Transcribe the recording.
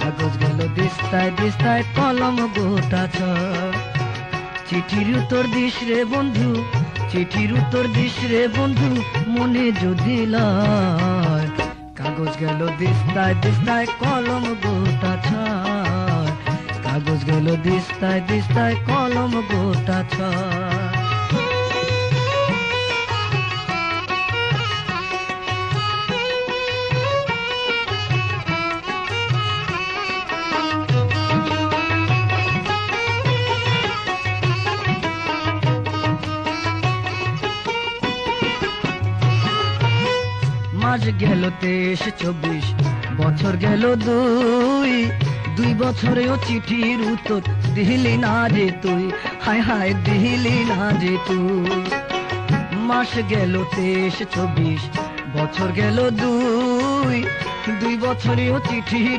কাগজ গেল দিস্তায় দিস্তায় কলম গোটা চিঠির উত্তর দিস রে বন্ধু, চিঠির উত্তর দিস রে বন্ধু, মনে যদি লয়। কাগজ গেল দিস্তায় দিস্তায় কলম গোটা ছয় কাগজ গেল দিস্তায় দিস্তায় কলম গোটা ছয় মাস গেল তেইশ চব্বিশ, বছর গেল দুই। দুই বছরেও চিঠির উত্তর দিলি না যে তুই। হায় হায় দিলি না যে তুই। মাস গেল তেইশ চব্বিশ, বছর গেল দুই। দুই বছরেও চিঠির